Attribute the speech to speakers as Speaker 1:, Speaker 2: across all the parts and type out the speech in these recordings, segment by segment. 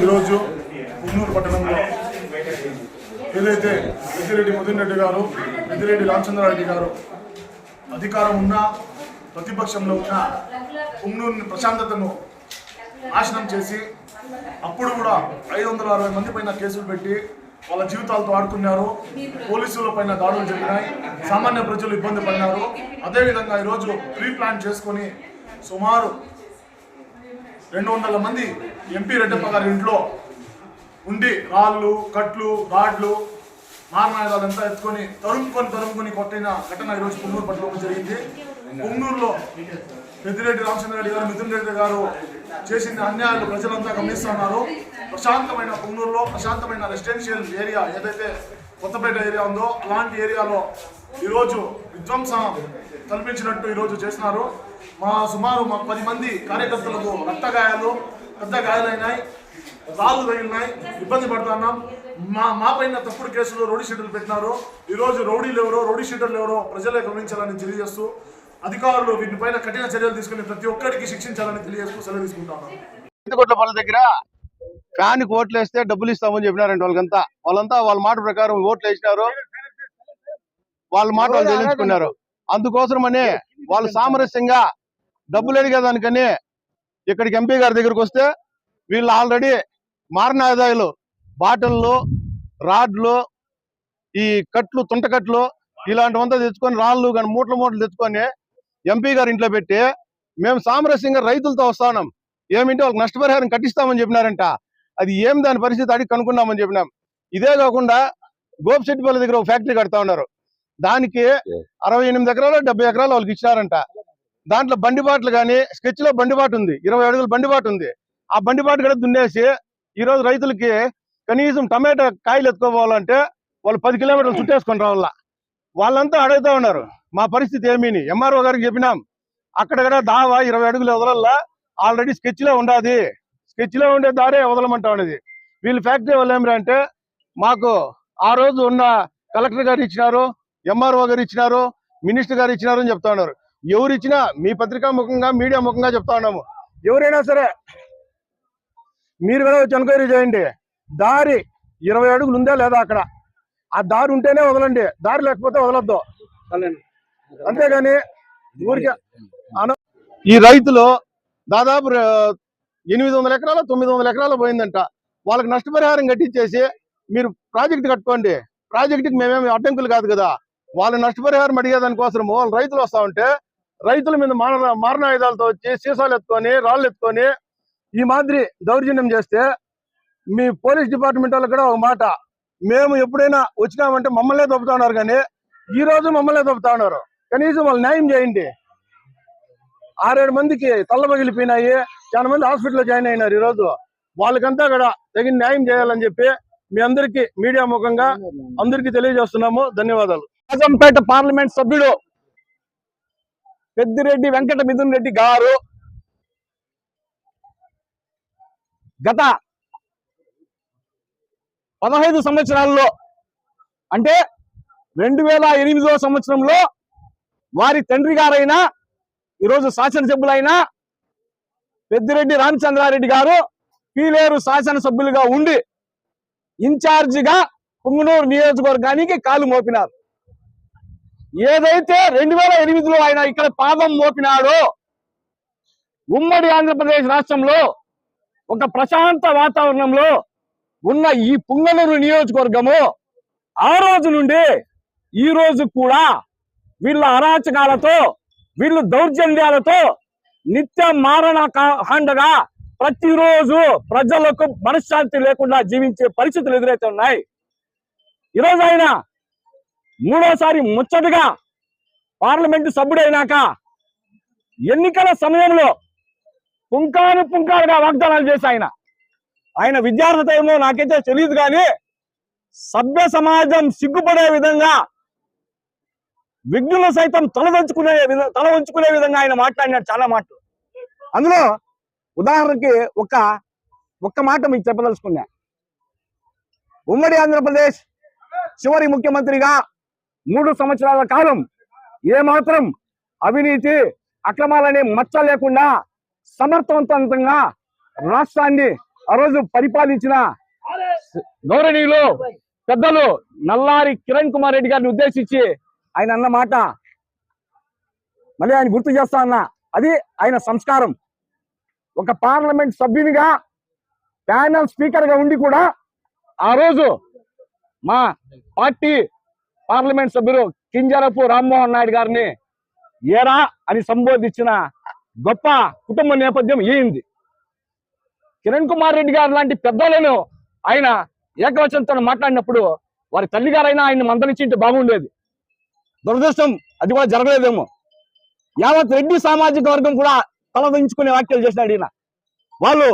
Speaker 1: ఈరోజు పున్నూరు పట్టణంలో ఏదైతే పెద్దిరెడ్డి ముదిన్ రెడ్డి గారు పెద్దిరెడ్డి రామచంద్రారెడ్డి గారు అధికారం ఉన్నా ప్రతిపక్షంలో ఉన్న పున్నూరుని ప్రశాంతతను నాశనం చేసి అప్పుడు కూడా ఐదు వందల అరవై మంది పైన కేసులు పెట్టి వాళ్ళ జీవితాలతో ఆడుకున్నారు. పోలీసుల పైన దాడులు జరిగినాయి. సామాన్య ప్రజలు ఇబ్బంది పడినారు. అదేవిధంగా ఈరోజు ప్రీ ప్లాన్ చేసుకొని సుమారు రెండు వందల మంది ఎంపీ రెడ్డప్ప గారి ఇంట్లో ఉండి రాళ్ళు కట్లు రాడ్లు మారణాయుధాలు అంతా ఎత్తుకొని తరుముకొని తరుముకొని కొట్టిన ఘటన ఈరోజు పొంగూరు పట్టణంలో జరిగింది. పొంగూరులో పెద్దిరెడ్డి రామచంద్రరెడ్డి గారు మిథున్ రెడ్డి గారు చేసిన అన్యాయాలు ప్రజలంతా గమనిస్తున్నారు. ప్రశాంతమైన పొంగూరులో ప్రశాంతమైన రెసిడెన్షియల్ ఏరియా ఏదైతే కొత్తపేట ఏరియా ఉందో అలాంటి ఏరియాలో ఈరోజు విధ్వంసం కల్పించినట్టు ఈరోజు చేసినారు మా సుమారు మా పది మంది కార్యకర్తలకు రక్త గాయాలు పెద్ద గాయాలైనాయి రాళ్ళు తగిలినాయి ఇబ్బంది పడుతున్నాం. మా మా పైన తప్పుడు కేసులు రౌడీ షీటర్లు పెట్టినారు. ఈరోజు రౌడీలు ఎవరో రౌడీ షీటర్లు ఎవరో ప్రజలే గమనించాలని తెలియజేస్తూ అధికారులు వీటిపైన కఠిన చర్యలు తీసుకుని ప్రతి ఒక్కరికి శిక్షించాలని తెలియజేస్తూ సెలవు తీసుకుంటాను
Speaker 2: వాళ్ళ దగ్గర ఫ్యాన్కి ఓట్లు వేస్తే డబ్బులు ఇస్తామని చెప్పినారండి వాళ్ళకంతా. వాళ్ళంతా వాళ్ళ మాట ప్రకారం ఓట్లు వేసినారు. వాళ్ళ మాట వాళ్ళు చెల్లించుకున్నారు. అందుకోసమని వాళ్ళు సామరస్యంగా డబ్బులు అడిగేదానికని ఇక్కడికి ఎంపీ గారి దగ్గరకు వస్తే వీళ్ళు ఆల్రెడీ మారిన ఆదాయాలు బాటిళ్ళు రాడ్లు ఈ కట్లు తుంటకట్లు ఇలాంటివంతా తెచ్చుకొని రాళ్ళు కానీ మూటలు మూటలు తెచ్చుకొని ఎంపీ గారి ఇంట్లో పెట్టి మేము సామరస్యంగా రైతులతో వస్తాం ఏమింటే వాళ్ళకి నష్టపరిహారం కట్టిస్తామని చెప్పినారంట. అది ఏం దాని పరిస్థితి అడిగి కనుక్కున్నామని చెప్పినాం. ఇదే కాకుండా గోపిశెట్టిపల్లి దగ్గర ఒక ఫ్యాక్టరీ కడతా ఉన్నారు. దానికి అరవై ఎనిమిది ఎకరాలు డెబ్బై ఎకరాలు వాళ్ళకి ఇచ్చినారంట. దాంట్లో బండిబాట్లు కానీ స్కెచ్లో బండిబాటు ఉంది. ఇరవై అడుగుల బండిబాటు ఉంది. ఆ బండిబాటు కూడా దున్నేసి ఈ రోజు రైతులకి కనీసం టమాటా కాయలు ఎత్తుకోవాలంటే వాళ్ళు పది కిలోమీటర్లు చుట్టేసుకొని రావాల. వాళ్ళంతా అడుగుతా ఉన్నారు మా పరిస్థితి ఏమీని? ఎంఆర్ఓ గారికి చెప్పినాం అక్కడ కూడా దావా ఇరవై అడుగులు వదలల్లా ఆల్రెడీ స్కెచ్లో ఉండాది. స్కెచ్లో ఉండే దారే వదలమంటా ఉన్నది వీళ్ళు ఫ్యాక్టరీ వాళ్ళు ఏమిరా అంటే మాకు ఆ రోజు ఉన్న కలెక్టర్ గారు ఇచ్చినారు ఎంఆర్ఓ గారు ఇచ్చినారు మినిస్టర్ గారు ఇచ్చినారు అని చెప్తా ఉన్నారు. ఎవరు ఇచ్చినా మీ పత్రికా ముఖంగా మీడియా ముఖంగా చెప్తా ఉన్నాము. ఎవరైనా సరే మీరు కూడా వచ్చి ఎంక్వైరీ చేయండి. దారి ఇరవై అడుగులు ఉందా లేదా అక్కడ? ఆ దారి ఉంటేనే వదలండి. దారి లేకపోతే వదలొద్దు. అంతేగాని ఊరికే ఈ రైతులు దాదాపు ఎనిమిది వందల ఎకరాలు తొమ్మిది వందల ఎకరాలు పోయిందంట. వాళ్ళకి నష్టపరిహారం కట్టించేసి మీరు ప్రాజెక్ట్ కట్టుకోండి. ప్రాజెక్టుకి మేమేమి అడ్డంకులు కాదు కదా. వాళ్ళ నష్టపరిహారం అడిగేదానికోసం వాళ్ళు రైతులు వస్తా ఉంటే రైతుల మీద మారణ మారణాయుధాలతో వచ్చి సీసాలు ఎత్తుకొని రాళ్ళు ఎత్తుకొని ఈ మాదిరి దౌర్జన్యం చేస్తే మీ పోలీస్ డిపార్ట్మెంట్ వాళ్ళకి కూడా ఒక మాట. మేము ఎప్పుడైనా వచ్చినామంటే మమ్మల్నే దొబ్బుతా ఉన్నారు కానీ ఈ రోజు మమ్మల్నే దొబ్బుతా ఉన్నారు. కనీసం వాళ్ళు న్యాయం చేయండి. ఆరేడు మందికి తల్ల పగిలిపోయినాయి చాలా మంది హాస్పిటల్లో జాయిన్ అయినారు ఈ రోజు వాళ్ళకంతా కూడా తగిన న్యాయం చేయాలని చెప్పి మీ అందరికీ మీడియా ముఖంగా అందరికీ తెలియజేస్తున్నాము. ధన్యవాదాలు.
Speaker 3: రాజంపేట పార్లమెంట్ సభ్యుడు పెద్దిరెడ్డి వెంకట మిథున్ రెడ్డి గారు గత పదహైదు సంవత్సరాల్లో అంటే రెండు వేల ఎనిమిదో సంవత్సరంలో వారి తండ్రి గారైన ఈరోజు శాసనసభ్యులైన పెద్దిరెడ్డి రామచంద్రారెడ్డి గారు పీలేరు శాసనసభ్యులుగా ఉండి ఇన్ఛార్జిగా పుంగనూరు నియోజకవర్గానికి కాలు మోపినారు. ఏదైతే రెండు వేల ఎనిమిదిలో ఆయన ఇక్కడ పాదం మోపినాడో ఉమ్మడి ఆంధ్రప్రదేశ్ రాష్ట్రంలో ఒక ప్రశాంత వాతావరణంలో ఉన్న ఈ పుంగనూరు నియోజకవర్గము ఆ రోజు నుండి ఈ రోజు కూడా వీళ్ళ అరాచకాలతో వీళ్ళు దౌర్జన్యాలతో నిత్య మారణ కాండగా ప్రతిరోజు ప్రజలకు మనశ్శాంతి లేకుండా జీవించే పరిస్థితులు ఎదురైతే ఉన్నాయి. ఈరోజు ఆయన మూడోసారి ముచ్చటగా పార్లమెంటు సభ్యుడైనాక ఎన్నికల సమయంలో పుంకాను పుంకాలుగా వాగ్దానాలు చేసి ఆయన. ఆయన విద్యార్థి టైంలో నాకైతే తెలియదు కానీ సభ్య సమాజం సిగ్గుపడే విధంగా విఘ్నులు సైతం తలదంచుకునే తల వంచుకునే విధంగా ఆయన మాట్లాడినాడు చాలా మాటలు. అందులో ఉదాహరణకి ఒక ఒక్క మాట మీకు చెప్పదలుచుకున్నా. ఉమ్మడి ఆంధ్రప్రదేశ్ చివరి ముఖ్యమంత్రిగా మూడు సంవత్సరాల కాలం ఏమాత్రం అవినీతి అక్రమాలనే మచ్చ లేకుండా సమర్థవంతంగా రాష్ట్రాన్ని ఆ రోజు పరిపాలించిన గౌరవనీయులు పెద్దలు నల్లారి కిరణ్ కుమార్ రెడ్డి గారిని ఉద్దేశించి ఆయన అన్న మాట మళ్ళీ ఆయన గుర్తు చేస్తా అన్న. అది ఆయన సంస్కారం. ఒక పార్లమెంట్ సభ్యునిగా ప్యానల్ స్పీకర్గా ఉండి కూడా ఆ రోజు మా పార్టీ పార్లమెంట్ సభ్యులు కింజరపు రామ్మోహన్ నాయుడు గారిని ఏరా అని సంబోధించిన గొప్ప కుటుంబ నేపథ్యం ఏంది కిరణ్ కుమార్ రెడ్డి గారు లాంటి పెద్దలను ఆయన ఏకవచనంతో మాట్లాడినప్పుడు వారి తల్లి గారైనా ఆయన్ని మందలించింటే బాగుండేది. దురదృష్టం అది కూడా జరగలేదేమో. యావత్ రెడ్డి సామాజిక వర్గం కూడా తలదించుకునే వ్యాఖ్యలు చేసినాడు ఈయన. వాళ్ళు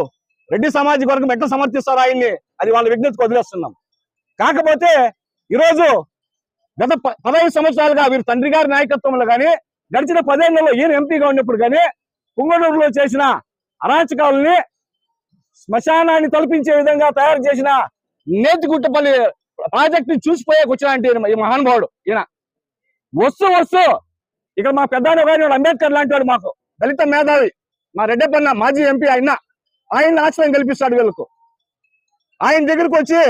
Speaker 3: రెడ్డి సామాజిక వర్గం ఎట్లా సమర్థిస్తారు ఆయన్ని అది వాళ్ళ విజ్ఞతకు వదిలేస్తున్నాం. కాకపోతే ఈరోజు గత ప- పదహైదు సంవత్సరాలుగా వీరు తండ్రి గారి నాయకత్వంలో కానీ గడిచిన పదేళ్ళలో ఈయన ఎంపీగా ఉన్నప్పుడు కానీ పుంగనూరులో చేసిన అరాచకాలని శ్మశానాన్ని తలపించే విధంగా తయారు చేసిన నేతిగుట్టపల్లి ప్రాజెక్ట్ని చూసిపోయాక వచ్చిన ఈ మహానుభావుడు ఈయన. వస్తూ వస్తూ ఇక్కడ మా పెద్దాన గారి అంబేద్కర్ లాంటి వాడు మాకు దళిత మేధావి మా రెడ్డప్పన్న మాజీ ఎంపీ ఆయన ఆయన ఆశ్రయం కల్పిస్తాడు వీళ్ళకు. ఆయన దగ్గరకు వచ్చి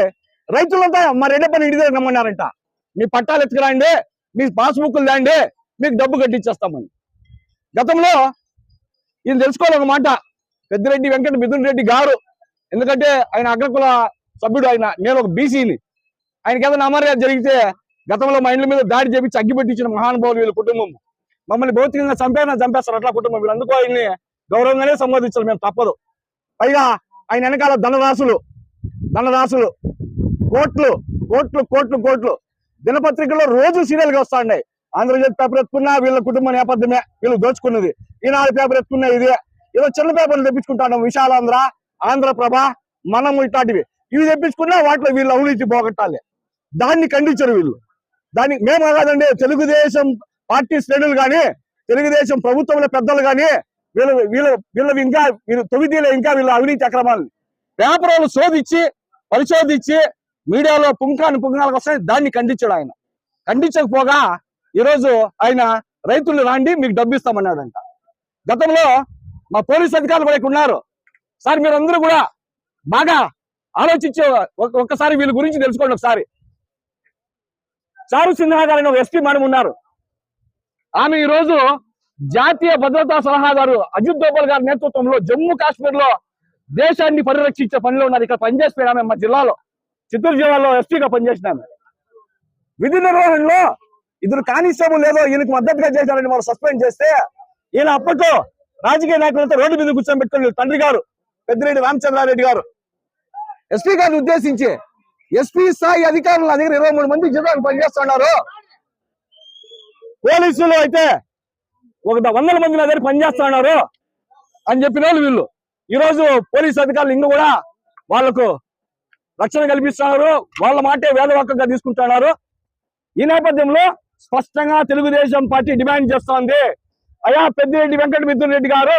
Speaker 3: రైతులంతా మా రెడ్డప్పని ఇంటి దగ్గర రమ్మన్నారంట. మీ పట్టాలు ఎత్తుకురాండి మీ పాస్బుక్లు దాండి మీకు డబ్బు కట్టించేస్తామని గతంలో ఇది తెలుసుకోవాలి ఒక మాట పెద్దిరెడ్డి వెంకట మిథున్ రెడ్డి గారు ఎందుకంటే ఆయన అగ్రకుల సభ్యుడు ఆయన నేను ఒక బీసీని. ఆయనకి ఏదైనా అమర్యాద జరిగితే గతంలో మా ఇండ్ల మీద దాడి చేపించి అగ్గిపెట్టించిన మహానుభావులు వీళ్ళ కుటుంబం. మమ్మల్ని భౌతికంగా చంపేనా చంపేస్తారు అట్లా కుటుంబం వీళ్ళు. అందుకో ఆయన్ని గౌరవంగానే సంబోధించాలి మేము తప్పదు. పైగా ఆయన వెనకాల ధనరాశులు ధనరాశులు కోట్లు కోట్లు కోట్లు కోట్లు. దినపత్రికల్లో రోజు సీరియల్గా వస్తా ఆంధ్రజ్యోతి పేపర్ ఎత్తుకున్నా వీళ్ళ కుటుంబ నేపథ్యమే వీళ్ళు దోచుకున్నది. ఈనాడు పేపర్ ఎత్తుకున్నా ఇదే. ఏదో చిన్న పేపర్లు తెప్పించుకుంటాను విశాలాంధ్ర ఆంధ్రప్రభ మనము ఇట్లాంటివి. ఇవి తెప్పించుకున్నా వాటిలో వీళ్ళు అవినీతి పోగొట్టాలి. దాన్ని ఖండించరు వీళ్ళు. దాన్ని మేము కాదండి తెలుగుదేశం పార్టీ శ్రేణులు కానీ తెలుగుదేశం ప్రభుత్వంలో పెద్దలు కానీ వీళ్ళు వీళ్ళు వీళ్ళవి ఇంకా వీళ్ళు తొమ్మిదిలో ఇంకా వీళ్ళ అవినీతి అక్రమాలు. పేపర్ వాళ్ళు శోధించి పరిశోధించి మీడియాలో పుంకాను పుంకాలకు వస్తాయి దాన్ని ఖండించాడు ఆయన. ఖండించకపోగా ఈరోజు ఆయన రైతులు రాండి మీకు డబ్బు ఇస్తామన్నాడంట. గతంలో మా పోలీస్ అధికారులు కూడా ఉన్నారు. సార్ మీరందరూ కూడా బాగా ఆలోచించే ఒక్కసారి వీళ్ళ గురించి తెలుసుకోండి ఒకసారి. చారు సిన్హా గారు అనే ఒక ఎస్పీ మేడం ఉన్నారు. ఆమె ఈ రోజు జాతీయ భద్రతా సలహాదారు అజిత్ దోబల్ గారి నేతృత్వంలో జమ్మూ కాశ్మీర్లో దేశాన్ని పరిరక్షించే పనిలో ఉన్నారు. ఇక్కడ పనిచేసిపోయిన ఆమె మా జిల్లాలో. చిత్తూరు జిల్లాలో ఎస్పీగా పనిచేసినాను. విధి నిర్వహణలో ఇద్దరు కానిస్టేబుల్ లేదో ఈయనకు మద్దతుగా చేశారని వాళ్ళు సస్పెండ్ చేస్తే ఈయన అప్పట్లో రాజకీయ నాయకులతో రోడ్డు మీద కూర్చొని పెట్టుకుని తండ్రి గారు పెద్దిరెడ్డి రామచంద్రారెడ్డి గారు. ఎస్పీ గారిని ఉద్దేశించి ఎస్పీ స్థాయి అధికారులు నా దగ్గర ఇరవై మూడు మంది జిల్లాకు పనిచేస్తున్నారు. పోలీసులు అయితే ఒక వందల మంది నా దగ్గర పనిచేస్తున్నారు అని చెప్పిన వాళ్ళు వీళ్ళు. ఈ రోజు పోలీస్ అధికారులు ఇంకా కూడా వాళ్ళకు రక్షణ కల్పిస్తున్నారు. వాళ్ళ మాటే వేదవాక్యంగా తీసుకుంటున్నారు. ఈ నేపథ్యంలో స్పష్టంగా తెలుగుదేశం పార్టీ డిమాండ్ చేస్తోంది. అయా పెద్దిరెడ్డి వెంకట మిథున్ రెడ్డి గారు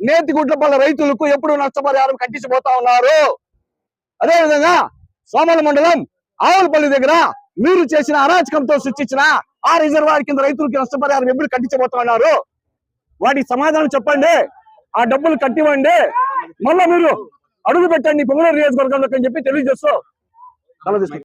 Speaker 3: నేతి గుట్లపల్ల రైతులకు ఎప్పుడు నష్టపరిహారం కట్టించిపోతా ఉన్నారు. అదే విధంగా సోమల మండలం ఆవులపల్లి దగ్గర మీరు చేసిన అరాచకంతో సృష్టించిన ఆ రిజర్వాయర్ కింద రైతులకి నష్టపరిహారం ఎప్పుడు కట్టించబోతా ఉన్నారు? వాటికి సమాధానం చెప్పండి. ఆ డబ్బులు కట్టివ్వండి. మళ్ళా మీరు అడుగు పెట్టండి పొంగళూరు నియోజకవర్గంలోకి అని చెప్పి తెలియజేస్తూ సెలవు